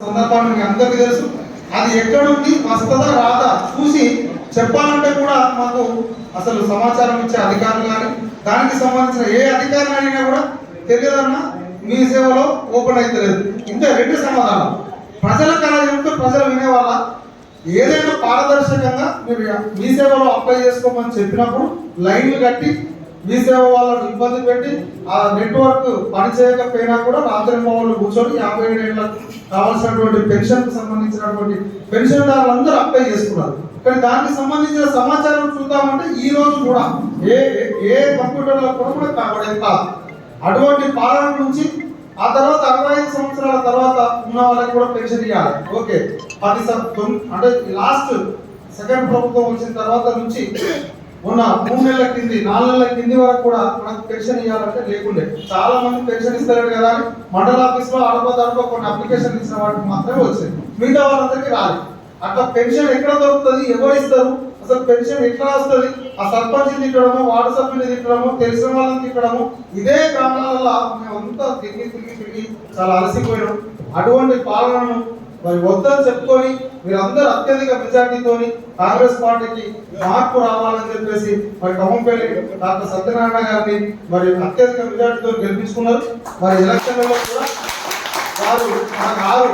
సందర్భాన్ని మీ అందరికీ తెలుసు. అది ఎక్కడుంది వస్తుందా రాదా చూసి చెప్పాలంటే కూడా మాకు అసలు సమాచారం ఇచ్చే అధికారులు కానీ దానికి సంబంధించిన ఏ అధికారులు అడిగినా కూడా తెలియదన్నా మీ సేవలో ఓపెన్ అవుతలేదు ఇంకా రెండు సమాధానం ప్రజలకు అలా చెప్తే ప్రజలు వినేవాళ్ళ. ఏదైనా పారదర్శకంగా మీరు మీ సేవలో అప్లై చేసుకోమని చెప్పినప్పుడు లైన్లు కట్టి మీ సేవ వాళ్ళని ఇబ్బంది పెట్టి ఆ నెట్వర్క్ పని చేయకపోయినా కూడా రాత్రి వాళ్ళు కూర్చొని యాభై ఏళ్ళకు కావాల్సినటువంటి పెన్షన్కు సంబంధించినటువంటి పెన్షన్దారులందరూ అప్లై చేసుకున్నారు. కానీ దానికి సంబంధించిన సమాచారం చూద్దామంటే ఈ రోజు కూడా ఏ ఏ కంప్యూటర్లో కూడా కూడా కనబడేది కాదు. అటువంటి పాలన నుంచి ఆ తర్వాత అరవై ఐదు సంవత్సరాల తర్వాత ఉన్న వాళ్ళకి కూడా పెన్షన్ ఇవ్వాలి. ఓకే. పది అంటే లాస్ట్ సెకండ్ ప్రభుత్వం వచ్చిన తర్వాత నుంచి ఉన్న మూడు నెలల కింది నాలుగు నెలల కింది వరకు కూడా మనకు పెన్షన్ ఇవ్వాలంటే లేకుండే. చాలా మంది పెన్షన్ ఇస్తారు కదా అని మండల ఆఫీస్లో అడప దడప కొన్ని అప్లికేషన్ ఇచ్చిన వాటికి మాత్రమే వచ్చింది మిగతా వాళ్ళందరికీ రాలి అట్లా పెన్షన్ ఎక్కడ దొరుకుతుంది? ఎవరు ఇస్తారు? అసలు పెన్షన్ ఎట్లా వస్తుంది? ఆ సర్పంచ్ తిట్టడము వార్డు సభ్యుని తిట్టడము తెలిసిన వాళ్ళని తిట్టడము ఇదే గ్రామాలలో మేమంతా తిరిగి తిరిగి తిరిగి చాలా అలసిపోయాం అటువంటి పాలనను మరి వద్దని చెప్పుకొని మీరందరూ అత్యధిక మెజార్టీతోని కాంగ్రెస్ పార్టీకి మార్పు రావాలని చెప్పేసి మరి ఖమ్మంపల్లి డాక్టర్ సత్యనారాయణ గారిని మరి అత్యధిక మెజార్టీతో గెలిపించుకున్నారు. మరి ఎలక్షన్లలో కూడా వారు నాకు ఆరు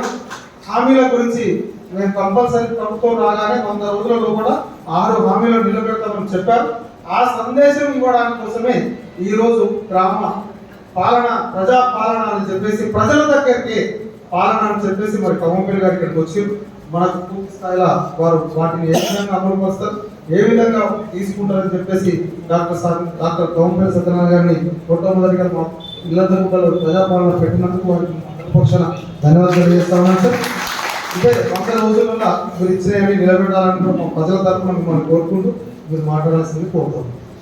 హామీల గురించి మేము కంపల్సరీ ప్రభుత్వం రాగానే వంద రోజులలో కూడా ఆరు హామీలు నిలబెడతామని చెప్పారు. ఆ సందేశం ఇవ్వడానికి కోసమే ఈరోజు గ్రామ పాలన ప్రజా పాలన అని చెప్పేసి ప్రజల దగ్గరికి పాలన అని చెప్పేసి మరి కమ్మపల్లి గారు ఇక్కడికి వచ్చి మనకు పూర్తి స్థాయిలో వారు వాటిని ఏ విధంగా అమలు పరుస్తారు ఏ విధంగా తీసుకుంటారని చెప్పేసి డాక్టర్ సా- డాక్టర్ కమ్మపల్లి సత్యనారాయణ గారిని మొట్టమొదటిగా మా ఇళ్ళ ప్రజాపాలన పెట్టినందుకు వారికి పక్షాన ధన్యవాదాలు తెలియజేస్తా సార్. అంటే వంద రోజులలో మీరు ఇచ్చినవి నిలబెట్టాలని మా ప్రజల తరఫున మిమ్మల్ని కోరుకుంటూ మీరు మాట్లాడాల్సింది కోరుతాం